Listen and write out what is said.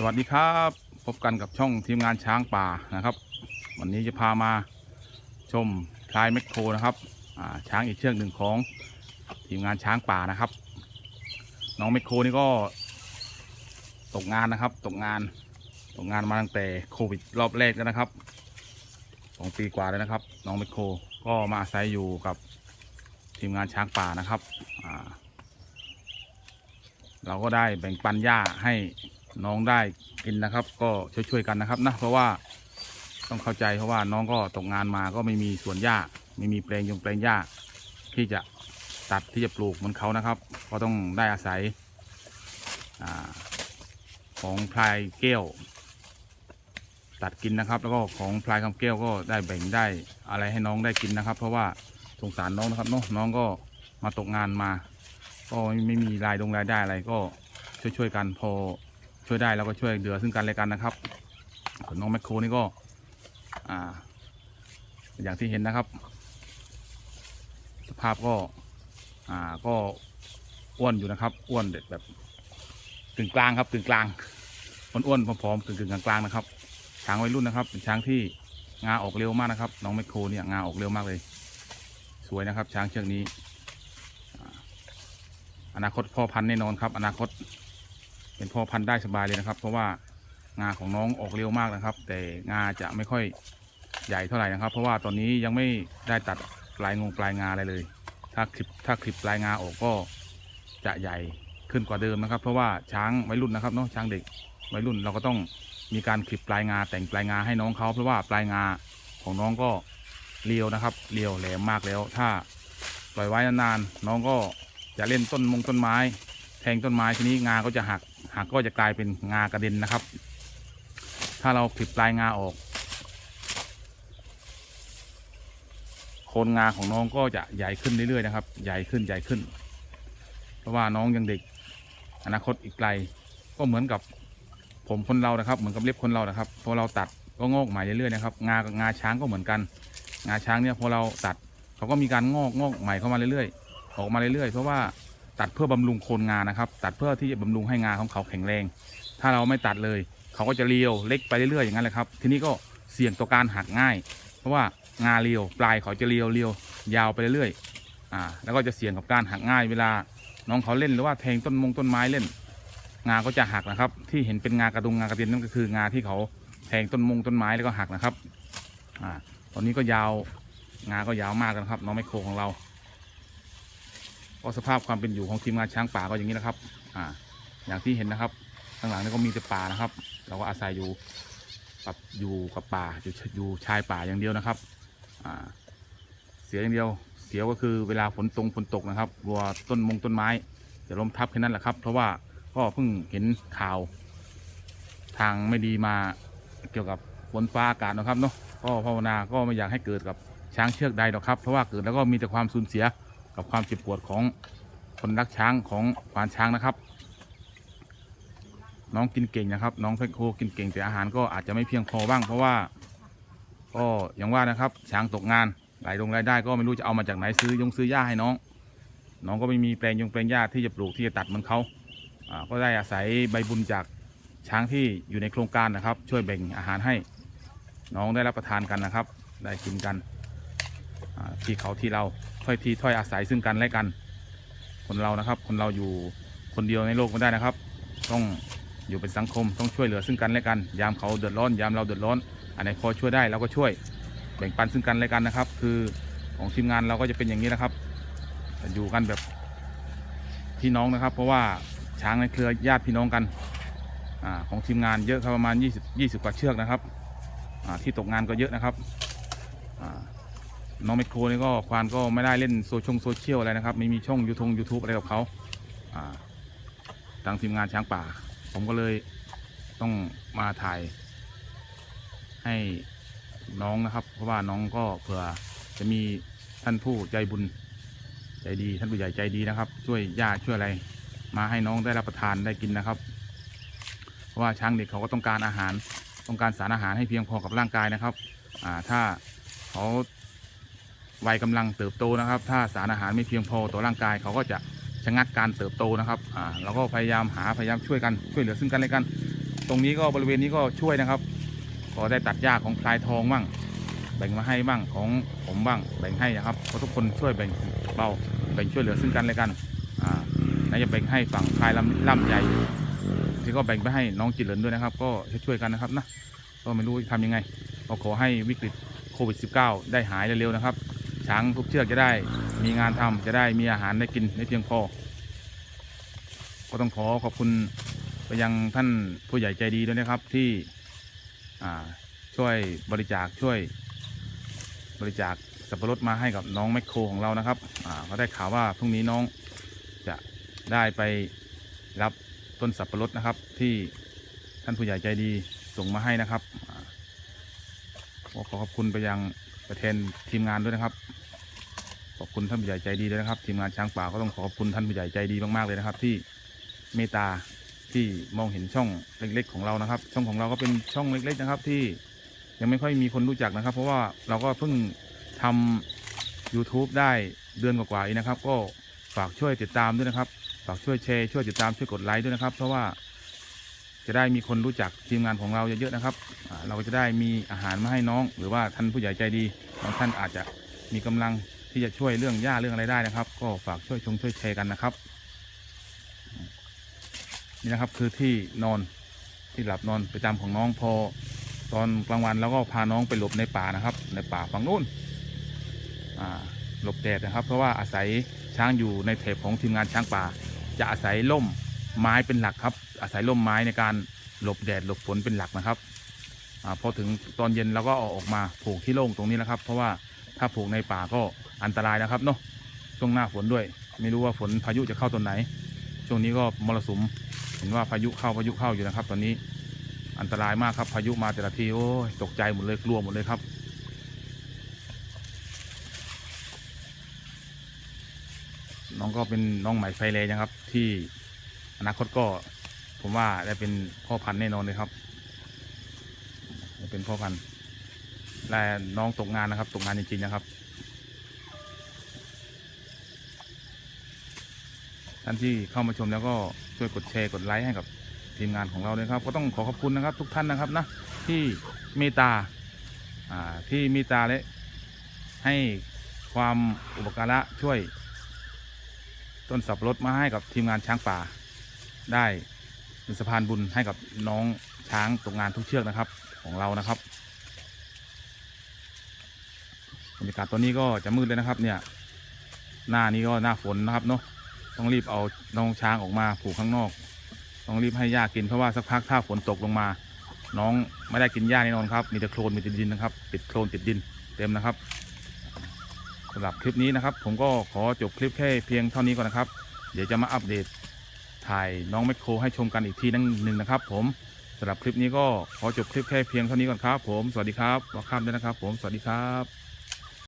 สวัสดีครับพบกันกับช่องทีมงานช้างป่านะครับ วันนี้จะพามาชมพลายแมคโครนะครับช้างอีกเชือกหนึ่งของทีมงานช้างป่านะครับ น้องแมคโครนี่ก็ตกงานนะครับตกงานตกงานมาตั้งแต่โควิดรอบแรกแล้วนะครับสองปีกว่าแล้วนะครับ น้องแมคโครก็มาอาศัยอยู่กับทีมงานช้างป่านะครับเราก็ได้แบ่งปันหญ้าให้ น้องได้กินนะครับ ก็ช่วยๆกันนะครับนะเพราะว่าต้องเข้าใจเพราะว่าน้องก็ตกงานมาก็ไม่มีสวนหญ้า ไม่มีแปลงยงแปลงหญ้า ที่จะตัดที่จะปลูกเหมือนเขานะครับ ก็ต้องได้อาศัยอของพลายแก้ว ตัดกินนะครับ แล้วก็ของพลายคำแก้วก็ได้แบ่งได้อะไรให้น้องได้กินนะครับ เพราะว่าสงสารน้องนะครับเนาะน้องก็มาตกงานมา ก็ไม่มีรายดงรายได้อะไรก็ช่วยๆกันพอ ช่วยได้เราก็ช่วยเหลือซึ่งกันและกันนะครับส่วนน้องแมคโครนี่ก็ อ่า อย่างที่เห็นนะครับ สภาพก็ อ่าก็อ้วนอยู่นะครับ อ้วนเด็ดแบบกึ่งกลางครับกึ่งกลางอ้วนๆผอมๆกึ่งๆกลางๆนะครับ ช้างวัยรุ่นนะครับ เป็นช้างที่งาออกเร็วมากนะครับ น้องแมคโครเนี่ยงาออกเร็วมากเลย สวยนะครับ ช้างเชือกนี้ อนาคตพ่อพันธุ์แน่นอนครับ อนาคต เป็นพ่อพันธุ์ได้สบายเลยนะครับ เพราะว่างาของน้องออกเร็วมากนะครับ แต่งาจะไม่ค่อยใหญ่เท่าไหร่นะครับ เพราะว่าตอนนี้ยังไม่ได้ตัดปลายงงปลายงาอะไรเลย ถ้าคลิปถ้าคลิปปลายงาออกก็จะใหญ่ขึ้นกว่าเดิมนะครับ เพราะว่าช้างวัยรุ่นนะครับเนาะช้างเด็กวัยรุ่นเราก็ต้องมีการคลิปปลายงาแต่งปลายงาให้น้องเขาเพราะว่าปลายงาของน้องก็เรียวนะครับเรียวแหลมมากแล้ว ถ้าปล่อยไว้นานๆน้องก็จะเล่นต้นมงต้นไม้ แทงต้นไม้ทีนี้งาก็จะหัก หักก็จะกลายเป็นงากระเด็นนะครับ ถ้าเราคลิปปลายงาออก โคนงาของน้องก็จะใหญ่ขึ้นเรื่อยๆนะครับ ใหญ่ขึ้นใหญ่ขึ้น เพราะว่าน้องยังเด็ก อนาคตอีกไกล ก็เหมือนกับผมคนเรานะครับ เหมือนกับเล็บคนเรานะครับพอเราตัดก็งอกใหม่เรื่อยๆนะครับ งางาช้างก็เหมือนกัน งาช้างเนี่ยพอเราตัดเขาก็มีการงอกงอกใหม่เข้ามาเรื่อยๆ ออกมาเรื่อยๆ เพราะว่า ตัดเพื่อบำรุงโคนงานะครับ ตัดเพื่อที่จะบำรุงให้งาของเขาแข็งแรง ถ้าเราไม่ตัดเลย เขาก็จะเรียวเล็กไปเรื่อยๆอย่างนั้นแหละครับ ทีนี้ก็เสี่ยงต่อการหักง่าย เพราะว่างาเรียวปลายเขาจะเรียวเรียวยาวไปเรื่อยๆอ่าแล้วก็จะเสี่ยงกับการหักง่าย เวลาน้องเขาเล่นหรือว่าแทงต้นมงต้นไม้เล่น งาก็จะหักนะครับ ที่เห็นเป็นงากระดุงงากระเด็นนั่นก็คืองาที่เขาแทงต้นมงต้นไม้แล้วก็หักนะครับอ่าตอนนี้ก็ยาวงาก็ยาวมากนะครับ น้องไมโครของเรา ก็สภาพความเป็นอยู่ของทีมงานช้างป่าก็อย่างนี้นะครับ อ่า อย่างที่เห็นนะครับ ข้างหลังนี่ก็มีแต่ป่านะครับ เราก็อาศัยอยู่กับอยู่กับป่าอยู่อยู่ชายป่าอย่างเดียวนะครับ อ่า เสียอย่างเดียว เสียก็คือเวลาฝนตรงฝนตกนะครับกลัวต้นมงต้นไม้จะล้มทับแค่นั้นแหละครับ เพราะว่าก็เพิ่งเห็นข่าว ทางไม่ดีมาเกี่ยวกับฝนฟ้าอากาศนะครับเนาะก็ภาวนาก็ไม่อยากให้เกิดกับช้างเชือกใดหรอกครับ เพราะว่าเกิดแล้วก็มีแต่ความสูญเสีย กับความเจ็บปวดของคนรักช้างของควานช้างนะครับ น้องกินเก่งนะครับ น้องเพชรโคกินเก่งแต่อาหารก็อาจจะไม่เพียงพอบ้าง เพราะว่าก็อย่างว่านะครับ ช้างตกงานรายลงรายได้ก็ไม่รู้จะเอามาจากไหนซื้อยงซื้อหญ้าให้น้อง น้องก็ไม่มีแปลงยงแปลงหญ้าที่จะปลูกที่จะตัดเหมือนเขาก็ได้อาศัยใบบุญจากช้างที่อยู่ในโครงการนะครับ ช่วยแบ่งอาหารให้ น้องได้รับประทานกันนะครับ ได้กินกัน ที่เขาที่เราถ้อยทีถ้อยอาศัยซึ่งกันและกัน คนเรานะครับ คนเราอยู่คนเดียวในโลกไม่ได้นะครับ ต้องอยู่เป็นสังคมต้องช่วยเหลือซึ่งกันและกัน ยามเขาเดือดร้อน ยามเราเดือดร้อนอันไหนพอช่วยได้เราก็ช่วยแบ่งปันซึ่งกันและกันนะครับ คือของทีมงานเราก็จะเป็นอย่างนี้นะครับ อยู่กันแบบพี่น้องนะครับ เพราะว่าช้างในเครือญาติพี่น้องกันอของทีมงานเยอะครับประมาณ 20 20กว่าเชือกนะครับที่ตกงานก็เยอะนะครับ น้องไมโครนี่ก็ควานก็ไม่ได้เล่นโซชงโซเชียลอะไรนะครับ ไม่มีช่องยูทงยูทูบอะไรกับเขาทางทีมงานช้างป่า ผมก็เลยต้องมาถ่ายให้น้องนะครับ เพราะว่าน้องก็เผื่อจะมีท่านผู้ใจบุญใจดีท่านผู้ใหญ่ใจดีนะครับ ช่วยญาติช่วยอะไร มาให้น้องได้รับประทานได้กินนะครับ เพราะว่าช้างเด็กเขาก็ต้องการอาหารต้องการสารอาหารให้เพียงพอกับร่างกายนะครับ อ่าถ้าเขา วัยกำลังเติบโตนะครับ ถ้าสารอาหารไม่เพียงพอต่อร่างกายเขาก็จะชะงักการเติบโตนะครับอ่าเราก็พยายามหาพยายามช่วยกันช่วยเหลือซึ่งกันและกัน ตรงนี้ก็บริเวณนี้ก็ช่วยนะครับ ก็ได้ตัดหญ้าของพลายทองบ้างแบ่งมาให้บ้างของผมบ้างแบ่งให้นะครับเพราะทุกคนช่วยแบ่งเบาแบ่งช่วยเหลือซึ่งกันและกันอ่าน่าจะแบ่งให้ฝั่งพลายลำลำใหญ่ที่ก็แบ่งไปให้น้องจิตเหลินด้วยนะครับ ก็ช่วยกันนะครับนะก็ไม่รู้จะทำยังไงก็ขอให้วิกฤตโควิด -19 ได้หายเร็วๆนะครับ ช้างทุกเชือกจะได้มีงานทำจะได้มีอาหารได้กินได้เพียงพอ ก็ต้องขอขอบคุณไปยังท่านผู้ใหญ่ใจดีด้วยนะครับที่ช่วยบริจาคช่วยบริจาคสับปะรดมาให้กับน้องแมคโครของเรานะครับอ่าได้ข่าวว่าพรุ่งนี้น้องจะได้ไปรับต้นสับปะรดนะครับ ที่ท่านผู้ใหญ่ใจดีส่งมาให้นะครับก็ขอขอบคุณไปยังประธานทีมงานด้วยนะครับ ขอบคุณท่านผู้ใหญ่ใจดีด้วยนะครับ ทีมงานช้างป่าก็ต้องขอบคุณท่านผู้ใหญ่ใจดีมากๆเลยนะครับ ที่เมตตาที่มองเห็นช่องเล็ก ๆ ของเรานะครับ ช่องของเราก็เป็นช่องเล็ก ๆ นะครับ ที่ยังไม่ค่อยมีคนรู้จักนะครับ เพราะว่าเราก็เพิ่งทำ YouTube ได้เดือนกว่าๆเองนะครับ ก็ฝากช่วยติดตามด้วยนะครับ ฝากช่วยแชร์ช่วยติดตามช่วยกดไลค์ด้วยนะครับ เพราะว่าจะได้มีคนรู้จักทีมงานของเราเยอะๆนะครับ เราก็จะได้มีอาหารมาให้น้อง หรือว่าท่านผู้ใหญ่ใจดีบางท่านอาจจะมีกำลัง ที่จะช่วยเรื่องหญ้าเรื่องอะไรได้นะครับ ก็ฝากช่วยชงช่วยแชร์กันนะครับ นี่นะครับคือที่นอนที่หลับนอนประจำของน้องพอ ตอนกลางวันแล้วก็พาน้องไปหลบในป่านะครับ ในป่าฝั่งนู้นหลบแดดนะครับ เพราะว่าอาศัยช้างอยู่ในเทปของทีมงานช้างป่า จะอาศัยล่มไม้เป็นหลักครับ อาศัยล่มไม้ในการหลบแดดหลบฝนเป็นหลักนะครับอพอถึงตอนเย็นเราก็อออกมาผูกที่โล่งตรงนี้นะครับ เพราะว่าถ้าผูกในป่าก็ อันตรายนะครับเนาะช่วงหน้าฝนด้วย ไม่รู้ว่าฝนพายุจะเข้าตอนไหน ช่วงนี้ก็มรสุมเห็นว่าพายุเข้าพายุเข้าอยู่นะครับ ตอนนี้อันตรายมากครับพายุมาแต่ละทีโอ้ยตกใจหมดเลยกลัวหมดเลยครับน้องก็เป็นน้องใหม่ไฟเลยนะครับ ที่อนาคตก็ผมว่าได้เป็นพ่อพันธุ์แน่นอนเลยครับเป็นพ่อพันธุ์และน้องตกงานนะครับ ตกงานจริงๆนะครับ ท่านที่เข้ามาชมแล้วก็ช่วยกดแชร์กดไลค์ให้กับทีมงานของเราด้วยครับ ก็ต้องขอขอบคุณนะครับทุกท่านนะครับนะที่เมตตาที่เมตตาและให้ความอุปการะช่วย ต้นสับรดมาให้กับทีมงานช้างป่า ได้เป็นสะพานบุญให้กับน้องช้างตกงานทุกเชือกนะครับของเรานะครับบรรยากาศตอนนี้ก็จะมืดเลยนะครับเนี่ย หน้านี้ก็หน้าฝนนะครับเนาะ ต้องรีบเอาน้องช้างออกมาผูกข้างนอก ต้องรีบให้หญ้ากินเพราะว่าสักพักถ้าฝนตกลงมา น้องไม่ได้กินหญ้าแน่นอนครับ มีแต่โคลนมีแต่ดินนะครับ ติดโคลนติดดินเต็มนะครับสำหรับคลิปนี้นะครับ ผมก็ขอจบคลิปแค่เพียงเท่านี้ก่อนนะครับ เดี๋ยวจะมาอัปเดตถ่ายน้องแมคโครให้ชมกันอีกทีนึงหนึ่งนะครับ ผมสำหรับคลิปนี้ก็ขอจบคลิปแค่เพียงเท่านี้ก่อนครับ ผมสวัสดีครับรอข้ามด้วยนะครับ ผมสวัสดีครับ